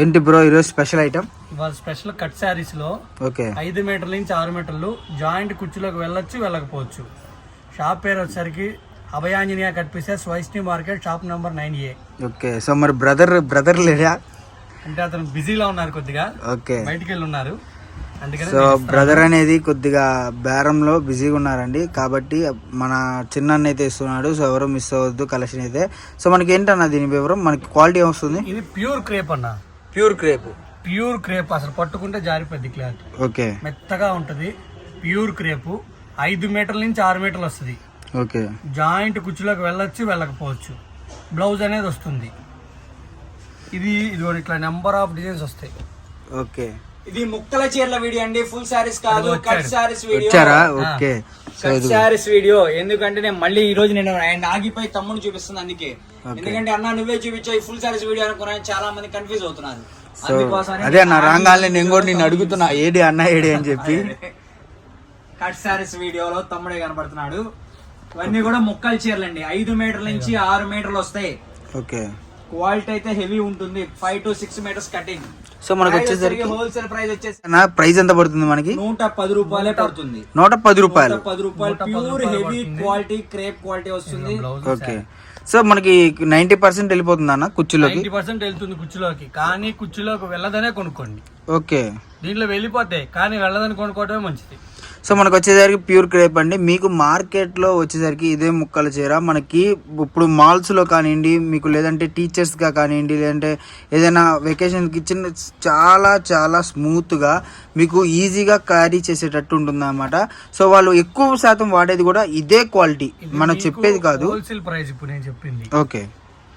ఏంటి బ్రో ఈరోజు special item? ఇవాళ స్పెషల్ కట్ శారీస్లో ఓకే. ఐదు మీటర్ల నుంచి ఆరు మీటర్లు జాయింట్ కుర్చీలోకి వెళ్ళొచ్చు వెళ్ళకపోవచ్చు. షాప్ పేరు వచ్చేసరికి Abhayanjaneya cut pieces Vaishnavi market shop number nine A. Okay. So మరి బ్రదర్ బ్రదర్ లేడా? అంటే అతను బిజీలో ఉన్నారు కొద్దిగా. ఓకే. బయటికి వెళ్ళి ఉన్నారు సో బ్రదర్ అనేది కొద్దిగా బేరంలో బిజీగా ఉన్నారండి. కాబట్టి మన చిన్న అయితే ఇస్తున్నాడు సో ఎవరు మిస్ అవ్వద్దు కలెక్షన్ అయితే. సో మనకి ఏంటన్న దీని వివరం? మనకి క్వాలిటీ వస్తుంది ఇది ప్యూర్ క్రేప్ అన్న. Pure crepe. ప్యూర్ క్రేప్ అసలు పట్టుకుంటే జారిపోద్ది క్లాత్. ఓకే. మెత్తగా ఉంటది. Pure crepe. ఐదు మీటర్ల నుంచి ఆరు మీటర్లు వస్తుంది. ఓకే. జాయింట్ కుర్చీలోకి వెళ్ళొచ్చు వెళ్ళకపోవచ్చు. బ్లౌజ్ అనేది వస్తుంది. ఇది ఇది ఇట్లా నెంబర్ ఆఫ్ డిజైన్స్ వస్తాయి. ఓకే. ఇది ముక్కల చీరల వీడియో అండి. ఫుల్ సారీస్ కాదు. కట్ సారీస్ వీడియో వచ్చారా? Okay. So cut saris video ఎందుకంటే నేను మళ్ళీ ఈ రోజు నేను ఆయన ఆగిపోయి తమ్ముని చూపిస్తుంది అందుకే. ఎందుకంటే అన్న నువ్వే చూపించావు ఫుల్ సారీస్ వీడియో అనుకున్నా చాలా మంది కన్ఫ్యూజ్ అవుతున్నారు. సో అదే అన్న రాగానే నేను కూడా నేను అడుగుతున్నా. ఏడి అన్న ఏడి అని చెప్పి. కట్ సారీస్ వీడియోలో తమ్ముడే కనబడుతున్నాడు ఇవన్నీ కూడా ముక్కల చీరలు అండి ఐదు మీటర్ల నుంచి ఆరు మీటర్లు వస్తాయి. ఓకే. క్వాలిటీ అయితే హెవీ ఉంటుంది. Five to six meters cutting. So మనకు వచ్చేసరికి హోల్సేల్ ప్రైస్ వచ్చేసి ప్రైస్ ఎంత పడుతుంది మనకి? నూట పది రూపాయలే పడుతుంది. నూట పది రూపాయలు. పది రూపాయలు pure heavy quality crepe quality వస్తుంది. ఓకే సో మనకి నైన్టీ పర్సెంట్ వెళ్ళిపోతుంది అన్న కుర్చీలోకి నైన్టీ పర్సెంట్ వెళ్తుంది కుర్చీలోకి కానీ కుర్చీలోకి వెళ్ళదనే కొనుక్కోండి. ఓకే దీంట్లో వెళ్ళిపోతాయి. కానీ వెళ్ళదని కొనుక్కోవడమే మంచిది. సో మనకు వచ్చేసరికి ప్యూర్ క్రేప్ అండి. మీకు మార్కెట్లో వచ్చేసరికి ఇదే ముక్కల చీర. మనకి ఇప్పుడు మాల్స్లో కానివ్వండి మీకు లేదంటే టీచర్స్గా కానివ్వండి లేదంటే ఏదైనా వెకేషన్కి ఇచ్చిన చాలా చాలా స్మూత్గా మీకు ఈజీగా క్యారీ చేసేటట్టు ఉంటుంది అనమాట సో వాళ్ళు ఎక్కువ శాతం వాడేది కూడా ఇదే క్వాలిటీ మనం చెప్పేది కాదు. హోల్సేల్ ప్రైస్ ఇప్పుడు నేను చెప్పింది. ఓకే.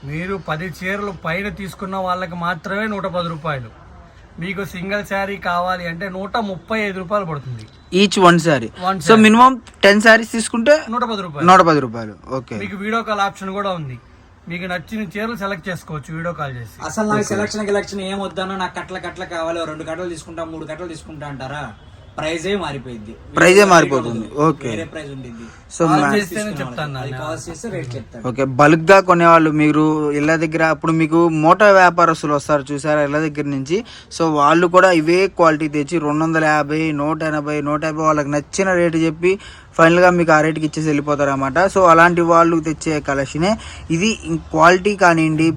మీరు పది చీరలు పైన తీసుకున్న వాళ్ళకి మాత్రమే నూట పది రూపాయలు. మీకు సింగిల్ శారీ కావాలి అంటే నూట ముప్పై ఐదు రూపాయలు పడుతుంది. Each one sari so minimum ten saris తీసుకుంటే నూట పది రూపాయలు. నూట పది రూపాయలు. ఓకే మీకు వీడియో కాల్ ఆప్షన్ కూడా ఉంది. మీకు నచ్చిన చీరలు సెలెక్ట్ చేసుకోవచ్చు వీడియో కాల్ చేసి. అసలు నాకు సెలక్షన్ గిలక్షన్ ఏం వద్దనో నాకు కట్ల కట్ల కావాలి రెండు కట్టలు తీసుకుంటా మూడు కట్టలు తీసుకుంటా అంటారా? ప్రైజే మారిపోయింది ప్రైజే మారిపోతుంది. ఓకే. వేరే ఉంటుంది సో చెప్తాను. ఓకే బల్క్గా కొనేవాళ్ళు మీరు ఇళ్ళ దగ్గర అప్పుడు మీకు మోటార్ వ్యాపారస్తులు వస్తారు చూసారా ఇళ్ళ దగ్గర నుంచి. సో వాళ్ళు కూడా ఇవే క్వాలిటీ తెచ్చి రెండు వందల యాభై నూట ఎనభై నూట యాభై వాళ్ళకి నచ్చిన రేటు చెప్పి ఫైనల్గా మీకు ఆ రేటుకి ఇచ్చేసి వెళ్ళిపోతారు అనమాట సో అలాంటి వాళ్ళు తెచ్చే కలెక్షనే. ఇది క్వాలిటీ కానివ్వండి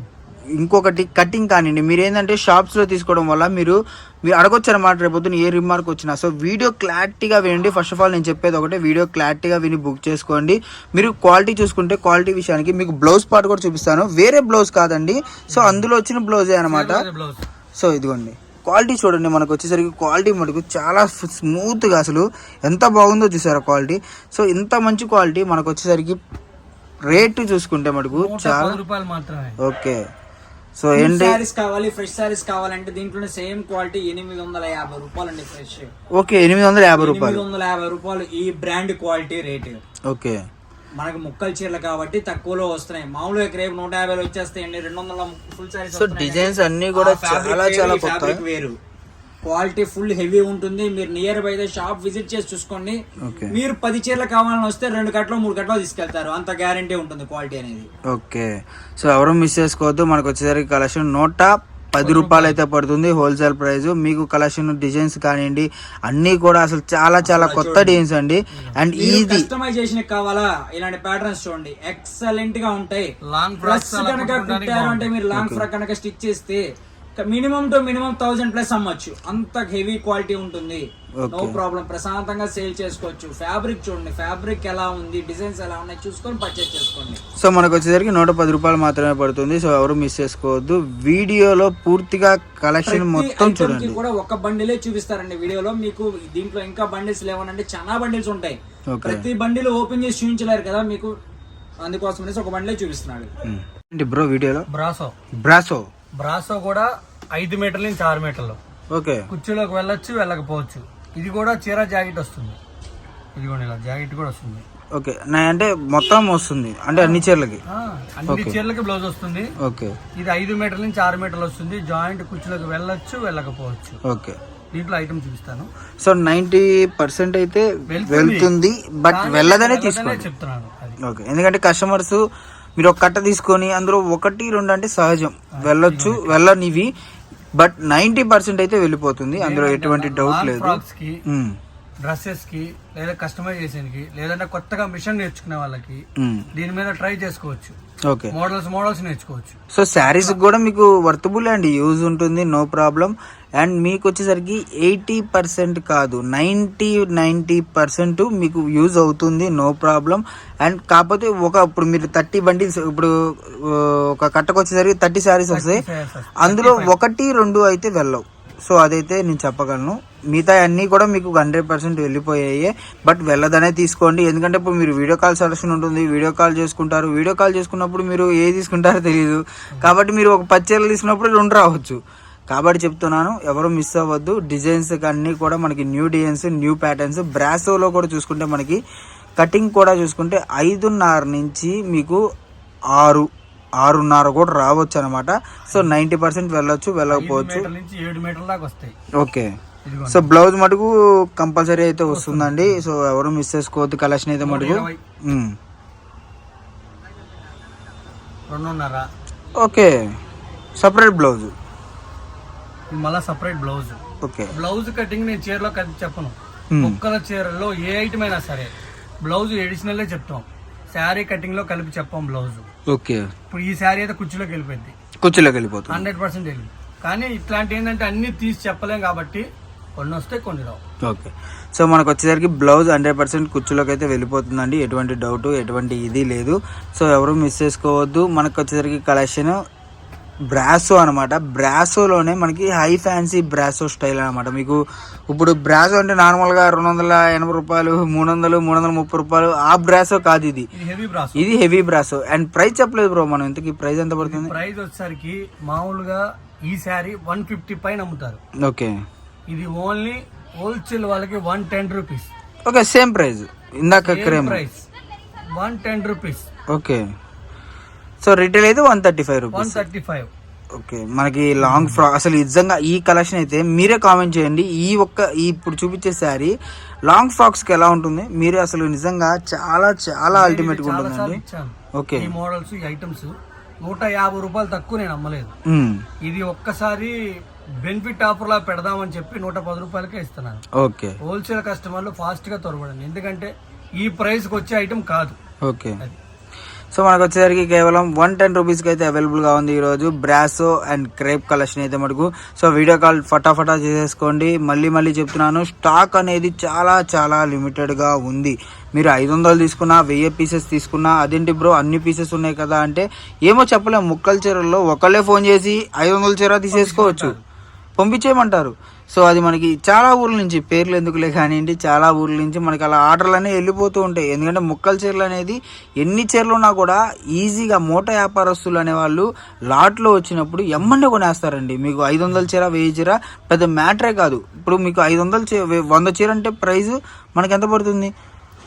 ఇంకొకటి కటింగ్ కానివ్వండి. మీరు ఏంటంటే షాప్స్లో తీసుకోవడం వల్ల మీరు మీరు అడగొచ్చు అనమాట రేపొద్దున ఏ రిమార్క్ వచ్చినా. సో వీడియో క్లారిటీగా వినండి. ఫస్ట్ ఆఫ్ ఆల్ నేను చెప్పేది ఒకటే వీడియో క్లారిటీగా విని బుక్ చేసుకోండి. మీరు క్వాలిటీ చూసుకుంటే క్వాలిటీ విషయానికి మీకు బ్లౌజ్ పార్ట్ కూడా చూపిస్తాను. వేరే బ్లౌజ్ కాదండి. సో అందులో వచ్చిన బ్లౌజే అనమాట సో ఇదిగోండి. క్వాలిటీ చూడండి. మనకు వచ్చేసరికి క్వాలిటీ మటుకు చాలా స్మూత్గా అసలు ఎంత బాగుందో చూసారా క్వాలిటీ సో ఇంత మంచి క్వాలిటీ మనకు వచ్చేసరికి రేటు చూసుకుంటే మటుకు చాలా రూపాయలు మాత్రమే. ఓకే. సో ఏంటి? సారీస్ కావాలి ఫ్రెష్ సారీస్ కావాలంటే దీంట్లోనే సేమ్ క్వాలిటీ ఎనిమిది వందల యాభై రూపాయలు అండి ఫ్రెష్ ఓకే ఎనిమిది వందల యాభై ఎనిమిది రూపాయలు. వందల యాభై రూపాయలు ఈ బ్రాండ్ క్వాలిటీ రేట్ ఓకే. మనకు ముక్కల చీరలు కాబట్టి తక్కువలో వస్తున్నాయి. మామూలుగా రేపు నూట యాభై వచ్చేస్తాయండి రెండు వందల ఫుల్ సారీస్ సో డిజైన్స్ అన్ని కూడా చాలా చాలా కొత్త. వేరు. క్వాలిటీ ఫుల్ హెవీ ఉంటుంది. మీరు నియర్ బై షాప్ విజిట్ చేసి చూసుకోండి. ఓకే. మీరు పది చీరలు కావాలని వస్తే రెండు కట్టలు మూడు కట్టలు తీసుకెళ్తారు. అంత గ్యారంటీ ఉంటుంది క్వాలిటీ అనేది. ఓకే. సో ఎవరు మిస్ చేసుకోవద్దు. మనకు వచ్చేసరికి కలెక్షన్ నూట పది రూపాయలు అయితే పడుతుంది హోల్సేల్ ప్రైస్ మీకు కలెక్షన్ డిజైన్స్ కానివ్వండి అన్నీ కూడా అసలు చాలా చాలా కొత్త డిజైన్స్ అండి. అండ్ ఇది కస్టమైజేషన్ కావాలా? ఇలాంటి ప్యాటర్న్స్ చూడండి. ఎక్సలెంట్గా ఉంటాయి. లాంగ్ అలా కనుక అంటే మీరు లాంగ్ ఫ్రాక్ కనుక స్టిచ్ చేస్తే minimum two minimum thousand plus అమ్మొచ్చు. అంత హెవీ క్వాలిటీ ఉంటుంది. No problem. ప్రశాంతంగా సేల్ చేసుకోవచ్చు. ఫ్యాబ్రిక్ చూడండి. ఫ్యాబ్రిక్ ఎలా ఉంది? డిజైన్స్ ఎలా ఉన్నాయి? చూసుకొని పర్చేస్ చేసుకోండి. సో మనకు వచ్చేసరికి నూట పది రూపాయలు మాత్రమే పడుతుంది. సో ఎవరు మిస్ చేసుకోవద్దు. వీడియోలో పూర్తిగా కలెక్షన్ మొత్తం చూడండి. కూడా ఒక బండిలే చూపిస్తారండి వీడియోలో. మీకు దీంట్లో ఇంకా బండిల్స్ లేవనంటే చాలా బండిల్స్ ఉంటాయి. ప్రతి బండిలు ఓపెన్ చేసి చూపించలేరు కదా మీకు? అందుకోసం అనేసి ఒక బండిలే చూపిస్తున్నాడు. బ్రో వీడియోలో? బ్రాసో బ్రాసో బ్రాసో కూడా ఐదు మీటర్ల నుంచి ఆరు మీటర్లు. ఓకే. కుర్చీలోకి వెళ్ళొచ్చు వెళ్ళకపోవచ్చు. ఇది కూడా చీర జాకెట్ వస్తుంది. ఇది కూడా ఇలా జాకెట్ కూడా వస్తుంది. ఓకే. అంటే మొత్తం వస్తుంది. అంటే అన్ని చీరలకి? అన్ని చీరలకి బ్లౌజ్ వస్తుంది. ఓకే. ఇది ఐదు మీటర్ల నుంచి ఆరు మీటర్లు వస్తుంది. జాయింట్ కుర్చీలోకి వెళ్ళొచ్చు వెళ్ళకపోవచ్చు. ఓకే. దీంట్లో ఐటమ్ చూపిస్తాను. సో నైంటీ పర్సెంట్ అయితే వెళ్తుంది. బట్ వెళ్ళదనే తీసుకోండి. చెప్తున్నాను ఓకే. ఎందుకంటే కస్టమర్స్ మీరు ఒక కట్ట తీసుకొని అందులో ఒకటి రెండు అంటే సహజం. వెళ్ళొచ్చు వెళ్ళనివి. బట్ నైంటీ పర్సెంట్ అయితే వెళ్ళిపోతుంది. అందులో ఎటువంటి డౌట్ లేదు. ఫ్రాక్స్కి ఉమ్, డ్రెస్సెస్కి లేదా కస్టమైజేషన్కి లేదంటే కొత్తగా మిషన్ నేర్చుకునే వాళ్ళకి దీని మీద ట్రై చేసుకోవచ్చు. ఓకే. మోడల్స్ మోడల్స్ నేర్చుకోవచ్చు. సో శారీస్ కూడా మీకు వర్తబుల్ అండి. యూజ్ ఉంటుంది నో ప్రాబ్లం. అండ్ మీకు వచ్చేసరికి ఎయిటీ పర్సెంట్ కాదు నైంటీ నైంటీ పర్సెంట్ మీకు యూజ్ అవుతుంది నో ప్రాబ్లం. అండ్ కాకపోతే ఒక ఇప్పుడు మీరు థర్టీ బండిల్స్ ఇప్పుడు ఒక కట్టకు వచ్చేసరికి థర్టీ శారీస్ వస్తాయి. అందులో ఒకటి రెండు అయితే వెళ్ళవు. సో అదైతే నేను చెప్పగలను. మిగతా అన్నీ కూడా మీకు హండ్రెడ్ పర్సెంట్ వెళ్ళిపోయాయి. బట్ వెళ్ళదనే తీసుకోండి. ఎందుకంటే ఇప్పుడు మీరు వీడియో కాల్ సెలక్షన్ ఉంటుంది. వీడియో కాల్ చేసుకుంటారు. వీడియో కాల్ చేసుకున్నప్పుడు మీరు ఏ తీసుకుంటారో తెలియదు కాబట్టి మీరు ఒక పచ్చేలు తీసుకున్నప్పుడు రెండు రావచ్చు. కాబట్టి చెప్తున్నాను ఎవరు మిస్ అవ్వద్దు. డిజైన్స్ అన్నీ కూడా మనకి న్యూ డిజైన్స్ న్యూ ప్యాటర్న్స్ బ్రాసోలో కూడా చూసుకుంటే మనకి కటింగ్ కూడా చూసుకుంటే ఐదున్నర నుంచి మీకు ఆరు ఆరున్నర కూడా రావచ్చు అనమాట సో నైంటీ పర్సెంట్ వెళ్ళొచ్చు వెళ్ళకపోవచ్చు. మీటర్ల నుంచి ఏడు మీటర్ల దాకా వస్తాయి. ఓకే. సో బ్లౌజ్ మటుకు కంపల్సరీ అయితే వస్తుందండి. సో ఎవరు మిస్ చేసుకోవద్దు కలెక్షన్ అయితే మటుకు. రెండున్నర. ఓకే. సపరేట్ బ్లౌజ్ మళ్ళా separate blouse okay. Blouse cutting నేను చీరలో చెప్పను. Hmm. కుక్కల చీరల్లో ఏ ఐటమ్ అయినా సరే బ్లౌజ్ ఎడిషనల్ చెప్తాం. శారీ కటింగ్లో కలిపి చెప్పాం బ్లౌజ్. ఓకే. ఇప్పుడు ఈ శారీ అయితే కుర్చీలోకి వెళ్ళిపోయింది. కుర్చీలోకి వెళ్ళిపోతుంది. హండ్రెడ్ పర్సెంట్ వెళ్ళింది. కానీ ఇట్లాంటి ఏంటంటే అన్ని తీసి చెప్పలేం కాబట్టి కొన్ని వస్తాయి కొన్ని రావు. ఓకే. సో మనకు వచ్చేసరికి బ్లౌజ్ హండ్రెడ్ పర్సెంట్ కుర్చీలోకి అయితే వెళ్ళిపోతుందండి. ఎటువంటి డౌట్ ఎటువంటి ఇది లేదు. సో ఎవరు మిస్ చేసుకోవద్దు. మనకు వచ్చేసరికి కలెక్షన్ బ్రాసో అనమాట. బ్రాసోలోనే మనకి హై ఫ్యాన్సీ బ్రాసో స్టైల్ అనమాట. మీకు ఇప్పుడు బ్రాసో అంటే నార్మల్గా రెండు వందల ఎనభై రూపాయలు మూడు వందలు మూడు వందల ముప్పై రూపాయలు ఆ బ్రాసో కాదు ఇది. ఇది హెవీ బ్రాస్ ఇది హెవీ బ్రాసో అండ్ ప్రైస్ చెప్పలేదు బ్రో మనం ఇంతకీ. ప్రైస్ ఎంత పడుతుంది? ప్రైస్ వచ్చేసరికి మామూలుగా ఈ శారీ వన్ ఫిఫ్టీ పైన అమ్ముతారు. ఓకే. ఇది ఓన్లీ హోల్సేల్ వాళ్ళకి one ten rupees. Okay same price ఇందాక crepe price one ten rupees. Okay. So retail అయితే one thirty five one rupees thirty five okay మనకి లాంగ్ ఫ్రాక్ అసలు నిజంగా ఈ కలెక్షన్ అయితే మీరే కామెంట్ చేయండి. ఈ ఒక్క ఈ ఇప్పుడు చూపించే శారీ లాంగ్ ఫ్రాక్స్కి ఎలా ఉంటుంది? మీరే అసలు నిజంగా చాలా చాలా అల్టిమేట్గా చాలా సార్లు ఉంటుందండి ఇచ్చాను. ఓకే ఈ మోడల్స్ ఈ ఐటమ్స్ నూట యాభై రూపాయలు తక్కువ నేను అమ్మలేదు. మ్మ్. ఇది ఒక్కసారి బెనిఫిట్ ఆఫర్ లా పెడదామని చెప్పి నూట పది రూపాయలకే ఇస్తున్నాను. ఓకే హోల్సేల్ కస్టమర్లు ఫాస్ట్గా త్వరపడండి ఎందుకంటే ఈ ప్రైస్కి వచ్చే ఐటమ్ కాదు. ఓకే అది. సో మనకు వచ్చేసరికి కేవలం వన్ టెన్ రూపీస్కి అయితే అవైలబుల్గా ఉంది ఈరోజు బ్రాసో అండ్ క్రేప్ కలెక్షన్ అయితే మటుకు. సో వీడియో కాల్ ఫటాఫటా చేసేసుకోండి. మళ్ళీ మళ్ళీ చెప్తున్నాను స్టాక్ అనేది చాలా చాలా లిమిటెడ్గా ఉంది. మీరు ఐదు వందలు తీసుకున్నా వెయ్యి పీసెస్ తీసుకున్నా అదేంటి బ్రో అన్ని పీసెస్ ఉన్నాయి కదా అంటే ఏమో చెప్పలేము ముక్కల చీరల్లో ఒకళ్ళే ఫోన్ చేసి ఐదు వందల చీర తీసేసుకోవచ్చు. పంపించేయమంటారు. సో అది మనకి చాలా ఊర్ల నుంచి పేర్లు ఎందుకులే కానివ్వండి చాలా ఊర్ల నుంచి మనకి అలా ఆర్డర్లు అనేవి వెళ్ళిపోతూ ఉంటాయి. ఎందుకంటే ముక్కల చీరలు అనేది ఎన్ని చీరలు ఉన్నా కూడా ఈజీగా మూట వ్యాపారస్తులు అనేవాళ్ళు లాట్లో వచ్చినప్పుడు ఎమ్మండి కొనేస్తారండి. మీకు ఐదు వందల చీర వెయ్యి చీర పెద్ద మ్యాటరే కాదు. ఇప్పుడు మీకు ఐదు వందల చీర వంద చీర అంటే ప్రైస్ మనకి ఎంత పడుతుంది?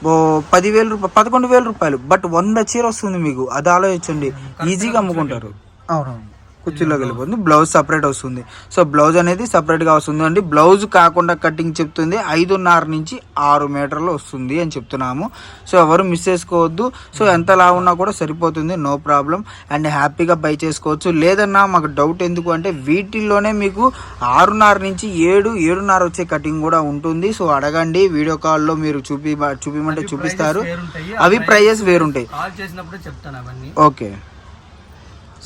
ఓ పదివేల రూపాయలు పదకొండు వేల రూపాయలు. బట్ వంద చీర వస్తుంది మీకు. అది ఆలోచించండి. ఈజీగా అమ్ముకుంటారు. అవునవును. కుర్చీలోకి వెళ్ళిపోతుంది. బ్లౌజ్ సపరేట్ వస్తుంది. సో బ్లౌజ్ అనేది separate గా వస్తుంది. అండి బ్లౌజ్ కాకుండా కటింగ్ చెప్తుంది. ఐదున్నర నుంచి ఆరు మీటర్లు వస్తుంది అని చెప్తున్నాము. సో ఎవరు మిస్ చేసుకోవద్దు. సో ఎంత లా ఉన్నా కూడా సరిపోతుంది. నో ప్రాబ్లం అండ్ హ్యాపీగా బై చేసుకోవచ్చు. లేదన్నా మాకు డౌట్ ఎందుకు అంటే వీటిల్లోనే మీకు ఆరున్నర నుంచి ఏడు ఏడున్నర వచ్చే కటింగ్ కూడా ఉంటుంది. సో అడగండి. వీడియో కాల్లో మీరు చూపి చూపిమంటే చూపిస్తారు. అవి ప్రైజెస్ వేరుంటాయి. ఓకే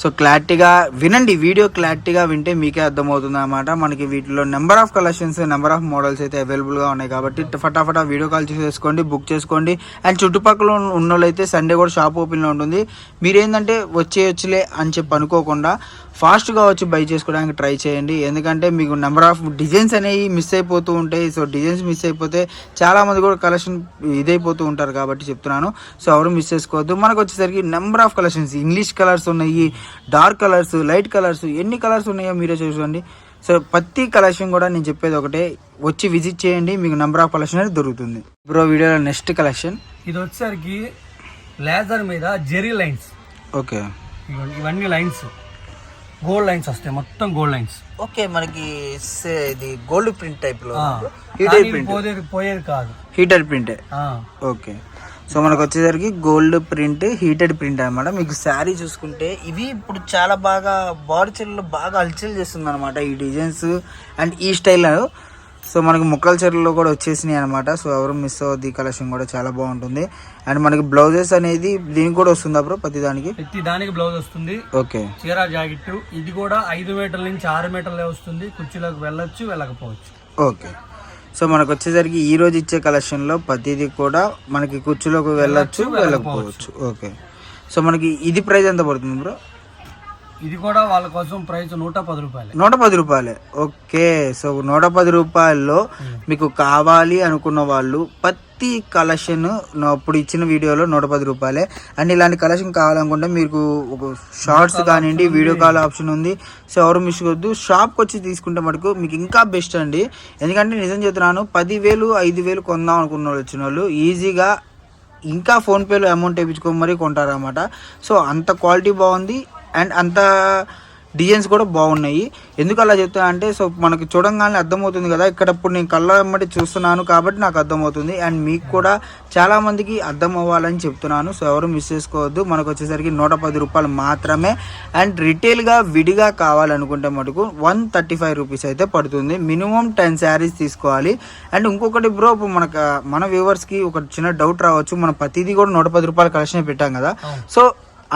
సో క్లారిటీగా వినండి వీడియో క్లారిటీగా వింటే మీకే అర్థమవుతుంది అనమాట మనకి వీటిలో number of collections number of models అయితే అవైలబుల్గా ఉన్నాయి కాబట్టి ఫటాఫటా వీడియో కాల్ చేసేసుకోండి బుక్ చేసుకోండి. అండ్ చుట్టుపక్కల ఉన్న వాళ్ళైతే సండే కూడా షాప్ ఓపెన్లో ఉంటుంది. మీరేంటంటే వచ్చేయచ్చులే అని చెప్పి అనుకోకుండా ఫాస్ట్గా వచ్చి బై చేసుకోవడానికి ట్రై చేయండి. ఎందుకంటే మీకు నెంబర్ ఆఫ్ డిజైన్స్ అనేవి మిస్ అయిపోతూ ఉంటాయి. సో డిజైన్స్ మిస్ అయిపోతే చాలా మంది కూడా కలెక్షన్ ఇదైపోతూ ఉంటారు కాబట్టి చెప్తున్నాను. సో ఎవరు మిస్ చేసుకోవద్దు. మనకు వచ్చేసరికి number of collections English colours ఉన్నాయి. డార్క్ కలర్స్ లైట్ కలర్స్ ఎన్ని కలర్స్ ఉన్నాయో మీరే చూసుకోండి. సో ప్రతి కలెక్షన్ కూడా నేను చెప్పేది ఒకటే. వచ్చి విజిట్ చేయండి మీకు నెంబర్ ఆఫ్ కలెక్షన్ అనేది దొరుకుతుంది. బ్రో వీడియోలో నెక్స్ట్ కలెక్షన్. ఇది వచ్చేసరికి లేజర్ మీద జెరీ లైన్స్. ఓకే. ఇవన్నీ- లైన్స్. గోల్డ్ లైన్స్ వస్తాయి మొత్తం గోల్డ్ లైన్స్. ఓకే మనకి ఇది గోల్డ్ ప్రింట్ టైప్లో కానీ ఇది పోయేది పోయేది కాదు. హీటర్ ప్రింటే ఆ. ఓకే. సో మనకు వచ్చేసరికి గోల్డ్ ప్రింట్ హీటెడ్ ప్రింట్ అన్నమాట. మీకు శారీ చూసుకుంటే ఇవి ఇప్పుడు చాలా బాగా బాడీ చీరలో బాగా అల్చల్ చేస్తుంది అనమాట ఈ డిజైన్స్. అండ్ ఈ స్టైల్ సో మనకి ముక్కల చీరలో కూడా వచ్చేసినాయి అనమాట సో ఎవరు మిస్ అవ్వద్దు ఈ కలెక్షన్ కూడా చాలా బాగుంటుంది. అండ్ మనకి బ్లౌజెస్ అనేది దీనికి కూడా వస్తుందా బ్రో ప్రతి దానికి? ప్రతి దానికి బ్లౌజ్ వస్తుంది. ఓకే. చీర జాకెట్ ఇది కూడా ఐదు మీటర్ల నుంచి ఆరు మీటర్లే వస్తుంది. కుర్చీలోకి వెళ్ళొచ్చు వెళ్ళకపోవచ్చు. ఓకే. సో మనకు వచ్చేసరికి ఈ రోజు ఇచ్చే కలెక్షన్లో ప్రతిదీ కూడా మనకి కుర్చీలోకి వెళ్ళొచ్చు వెళ్ళకపోవచ్చు. ఓకే సో మనకి ఇది ప్రైస్ ఎంత పడుతుంది బ్రో ఇది కూడా వాళ్ళ కోసం ప్రైస్ నూట పది రూపాయలు. నూట పది రూపాయలే. ఓకే సో నూట పది రూపాయల్లో మీకు కావాలి అనుకున్న వాళ్ళు ప్రతి కలెక్షన్ ఇప్పుడు ఇచ్చిన వీడియోలో నూట పది రూపాయలే. అండ్ ఇలాంటి కలెక్షన్ కావాలనుకుంటే మీకు ఒక షార్ట్స్ కానివ్వండి వీడియో కాల్ ఆప్షన్ ఉంది. సో ఎవరు మిస్ వద్దు షాప్కి వచ్చి తీసుకుంటే మటుకు మీకు ఇంకా బెస్ట్ అండి. ఎందుకంటే నిజం చెప్తున్నాను పదివేలు ఐదు వేలు కొందాం అనుకున్న వాళ్ళు వచ్చిన వాళ్ళు ఈజీగా ఇంకా ఫోన్పేలో అమౌంట్ వేయించుకొని మరీ కొంటారన్నమాట. సో అంత క్వాలిటీ బాగుంది. అండ్ అంత డిజైన్స్ కూడా బాగున్నాయి. ఎందుకు అలా చెప్తా అంటే సో మనకి చూడంగానే అర్థమవుతుంది కదా ఇక్కడ ఇప్పుడు నేను కళ్ళ వెంబడి చూస్తున్నాను కాబట్టి నాకు అర్థమవుతుంది. అండ్ మీకు కూడా చాలా మందికి అర్థం అవ్వాలని చెప్తున్నాను. సో ఎవరు మిస్ చేసుకోవద్దు. మనకు వచ్చేసరికి నూట పది రూపాయలు మాత్రమే. అండ్ రిటైల్గా విడిగా కావాలనుకుంటే మటుకు వన్ థర్టీ ఫైవ్ రూపీస్ అయితే పడుతుంది. మినిమం టెన్ శారీస్ తీసుకోవాలి. అండ్ ఇంకొకటి బ్రో మనకు మన వ్యూవర్స్కి ఒక చిన్న డౌట్ రావచ్చు. మన ప్రతిదీ కూడా నూట పది రూపాయల కలెక్షన్ పెట్టాం కదా. సో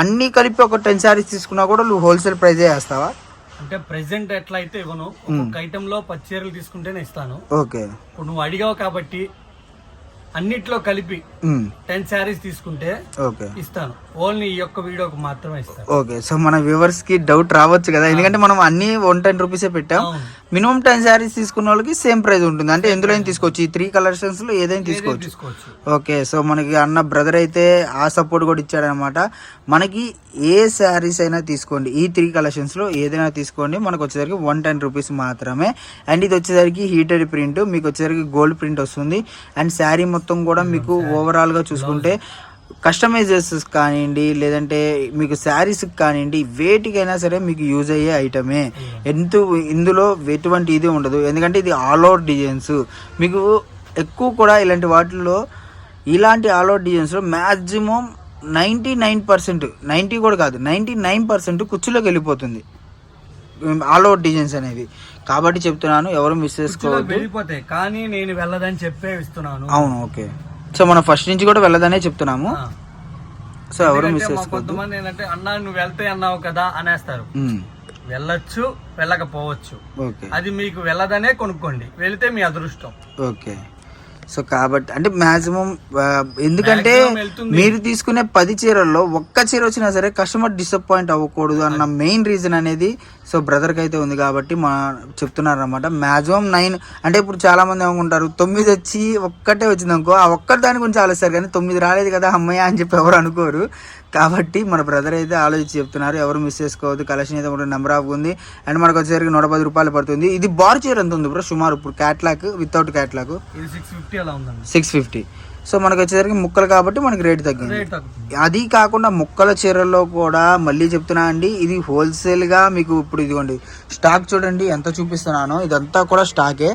అన్నీ కలిపి ఒక టెన్ శారీస్ తీసుకున్నా కూడా నువ్వు హోల్సేల్ ప్రైజే వేస్తావా? అంటే ప్రెసెంట్ ఎట్లా అయితే ఇవ్వను ఒక్కొక్క ఐటమ్లో పది చీరలు తీసుకుంటేనే ఇస్తాను. ఓకే. ఇప్పుడు నువ్వు అడిగావు కాబట్టి అన్నిట్లో కలిపి టెన్ శారీస్ తీసుకుంటే ఓకే. ఇస్తాను. ఓన్లీ ఈ యొక్క వీడియోకి మాత్రమే ఇస్తాను. ఓకే. సో మన వ్యూవర్స్కి డౌట్ రావచ్చు కదా. ఎందుకంటే మనం అన్ని వన్ టెన్ రూపీసే పెట్టాం. మినిమం టెన్ శారీస్ తీసుకున్న వాళ్ళకి సేమ్ ప్రైస్ ఉంటుంది. అంటే ఎందులో తీసుకోవచ్చు. ఈ త్రీ కలెక్షన్స్లో ఏదైనా తీసుకోవచ్చు. తీసుకోవచ్చు. ఓకే సో మనకి అన్న బ్రదర్ అయితే ఆ సపోర్ట్ కూడా ఇచ్చాడనమాట. మనకి ఏ శారీస్ అయినా తీసుకోండి. ఈ త్రీ కలెక్షన్స్లో ఏదైనా తీసుకోండి. మనకు వచ్చేసరికి వన్ టెన్ రూపీస్ మాత్రమే. అండ్ ఇది వచ్చేసరికి హీటెడ్ ప్రింట్ మీకు వచ్చేసరికి గోల్డ్ ప్రింట్ వస్తుంది. అండ్ శారీ మొత్తం కూడా మీకు ఓవరాల్గా చూసుకుంటే కస్టమైజర్స్ కానివ్వండి లేదంటే మీకు శారీస్ కానివ్వండి వేటికైనా సరే మీకు యూజ్ అయ్యే ఐటమే. ఎంత ఇందులో ఎటువంటి ఇది ఉండదు. ఎందుకంటే ఇది ఆల్ ఓవర్ డిజైన్స్ మీకు ఎక్కువ కూడా ఇలాంటి వాటిల్లో ఇలాంటి all out డిజైన్స్లో maximum ninety nine percent ninety కూడా కాదు నైంటీ నైన్ పర్సెంట్ కుర్చీలోకి వెళ్ళిపోతుంది. ఆల్ అవుట్ డిజైన్స్ అనేవి కాబట్టి చెప్తున్నాను ఎవరు మిస్ చేసుకోవద్దు. వెళ్ళిపోతాయి. కానీ నేను వెళ్ళదని చెప్పే ఇస్తున్నాను. అవును ఓకే. సో మనం ఫస్ట్ నుంచి కూడా వెళ్ళదనే చెప్తున్నాము. సో ఎవరు మిస్ చేసుకోవద్దు. కొంతమంది ఏంటంటే అన్నా నువ్వు వెళ్తే అన్నావు కదా అనేస్తారు. వెళ్ళొచ్చు వెళ్ళకపోవచ్చు. ఓకే. అది మీకు వెళ్ళదనే కొనుక్కోండి. వెళితే మీ అదృష్టం. ఓకే. సో కాబట్టి అంటే మాక్సిమం ఎందుకంటే. మీరు తీసుకునే పది చీరల్లో ఒక్క చీర వచ్చినా సరే కస్టమర్ డిసప్పాయింట్ అవ్వకూడదు అన్న మెయిన్ రీజన్ అనేది సో బ్రదర్కి అయితే ఉంది కాబట్టి మా చెప్తున్నారు అనమాట మ్యాక్సిమం నైన్ అంటే ఇప్పుడు చాలా మంది ఏమనుకుంటారు తొమ్మిది వచ్చి ఒక్కటే వచ్చింది అనుకో ఆ ఒక్కటి దాని గురించి ఆలోచిస్తారు కానీ తొమ్మిది రాలేదు కదా అమ్మయ్య అని చెప్పి ఎవరు అనుకోరు. కాబట్టి మన బ్రదర్ అయితే ఆలోచించి చెప్తున్నారు ఎవరు మిస్ చేసుకోవద్దు కలెక్షన్ అయితే కూడా నెంబర్ ఆఫ్ ఉంది. అండ్ మనకు వచ్చేసరికి నూట పది రూపాయలు పడుతుంది. ఇది బార్ చీర ఎంత ఉంది బ్రో సుమారు ఇప్పుడు catalogue without catalogue six fifty అలా ఉందండి. సిక్స్ ఫిఫ్టీ సో మనకు వచ్చేసరికి ముక్కలు కాబట్టి మనకి రేట్ తగ్గింది. అది కాకుండా ముక్కల చీరల్లో కూడా మళ్ళీ చెప్తున్నా అండి ఇది హోల్సేల్గా మీకు ఇప్పుడు ఇదిగోండి స్టాక్ చూడండి ఎంత చూపిస్తున్నానో ఇదంతా కూడా స్టాకే.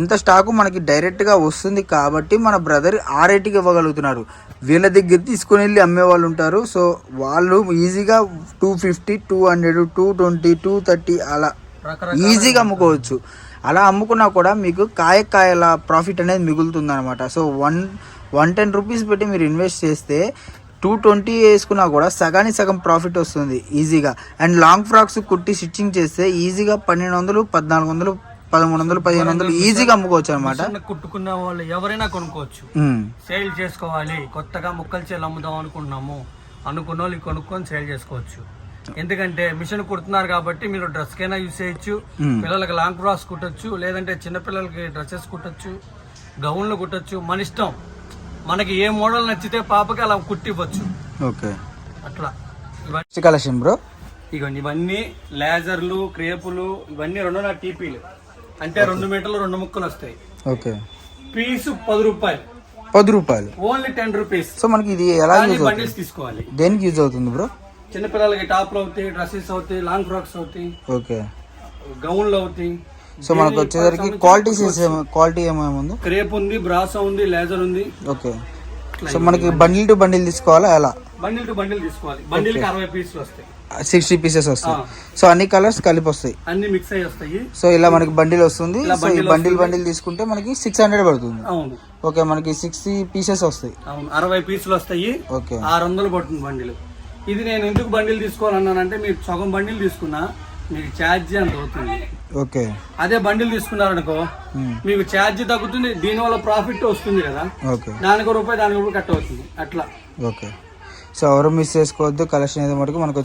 ఎంత స్టాకు మనకి డైరెక్ట్గా వస్తుంది కాబట్టి మన బ్రదర్ ఆ రేటుకి ఇవ్వగలుగుతున్నారు. వీళ్ళ దగ్గర తీసుకొని వెళ్ళి అమ్మే వాళ్ళు ఉంటారు. సో వాళ్ళు ఈజీగా two fifty two hundred two twenty two thirty అలా ఈజీగా అమ్ముకోవచ్చు. అలా అమ్ముకున్నా కూడా మీకు కాయ కాయల ప్రాఫిట్ అనేది మిగులుతుంది అనమాట so one one ten rupees పెట్టి మీరు ఇన్వెస్ట్ చేస్తే టూ ట్వంటీ వేసుకున్నా కూడా సగానికి సగం ప్రాఫిట్ వస్తుంది ఈజీగా. అండ్ లాంగ్ ఫ్రాక్స్ కుట్టి స్టిచ్చింగ్ చేస్తే ఈజీగా పన్నెండు వందలు పద్నాలుగు వందలు పదమూడు వందలు పదిహేను వందలు ఈజీగా అమ్ముకోవచ్చు అనమాట కుట్టుకున్న వాళ్ళు ఎవరైనా కొనుక్కోవచ్చు. సేల్ చేసుకోవాలి కొత్తగా ముక్కలు చీరలు అమ్ముదాం అనుకుంటున్నాము అనుకున్న వాళ్ళు కొనుక్కొని సేల్ చేసుకోవచ్చు. ఎందుకంటే మిషన్ కుడుతున్నారు కాబట్టి మీరు డ్రెస్ కైనా యూస్ చేయొచ్చు. పిల్లలకి లాంగ్ ఫ్రాక్స్ కుట్టొచ్చు లేదంటే చిన్న పిల్లలకి డ్రెస్సెస్ కుట్టొచ్చు గౌన్లు కుట్టొచ్చు. మన ఇష్టం. మనకి ఏ మోడల్ నచ్చితే పాపకి అలా కుట్టివ్వచ్చు. ఓకే. అట్లా. కలెక్షన్ బ్రో ఇగోండి ఇవన్నీ లేజర్లు క్రేపులు ఇవన్నీ రెండున్నర టీపీలు. అంటే రెండు మీటర్లు రెండు ముక్కలు వస్తాయి. ఓకే. పీసు పది రూపాయలు. పది రూపాయలు. Only ten rupees. సో మనకి ఇది ఎలా యూజ్ బండిల్స్ తీసుకోవాలి. దేనికి యూజ్ అవుతుంది బ్రో చిన్నపిల్లలకి టాప్లు అవుతాయి డ్రెస్సెస్ అవుతాయి లాంగ్ ఫ్రాక్స్ అవుతాయి. ఓకే. గౌన్లు అవుతాయి. సో మనకు వచ్చేసరికి క్వాలిటీ క్వాలిటీ ఏమేమి ఉంది? క్రేప్ ఉంది బ్రాసో ఉంది లేజర్ ఉంది. ఓకే. సో మనకి బండిల్ టు బండిల్ తీసుకోవాలా? ఎలా? బండిల్ టు బండిల్ తీసుకోవాలి. బండిల్కి అరవై పీసులు వస్తాయి. సిక్స్టీ పీసెస్ వస్తాయి. సో అన్ని కలర్స్ కలిపి వస్తాయి. అన్ని మిక్స్ అయ్యి వస్తాయి. సో ఇలా మనకి బండిల్ వస్తుంది. సో ఈ బండిల్ బండిల్ తీసుకుంటే మనకి సిక్స్ హండ్రెడ్ పడుతుంది. ఓకే మనకి సిక్స్టీ పీసెస్ వస్తాయి. అరవై పీసులు వస్తాయి. ఓకే. ఆరు వందలు పడుతుంది బండిలు ఇది నేను ఎందుకు బండిల్ తీసుకోవాలన్నానంటే మీరు సగం బండిల్ తీసుకున్నా మీకు ఛార్జీ అంత అవుతుంది. ఓకే. అదే బండిల్ తీసుకున్నారనుకో. మీకు ఛార్జీ తగ్గుతుంది దీనివల్ల ప్రాఫిట్ వస్తుంది కదా. ఓకే. దానికి రూపాయి దానికి రూపాయి కట్ అవుతుంది. అట్లా. ఓకే. సో ఎవరు మిస్ చేసుకోవద్దు కలెక్షన్ అయితే మటుకు మనకు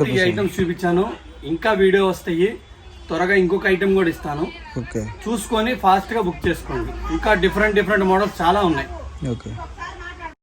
రూపీస్. ఐటమ్స్ చూపించాను. ఇంకా వీడియో వస్తాయి. త్వరగా ఇంకొక ఐటమ్ కూడా ఇస్తాను. ఓకే. చూసుకొని ఫాస్ట్గా బుక్ చేసుకోండి. ఇంకా డిఫరెంట్ డిఫరెంట్ మోడల్స్ చాలా ఉన్నాయి. ఓకే.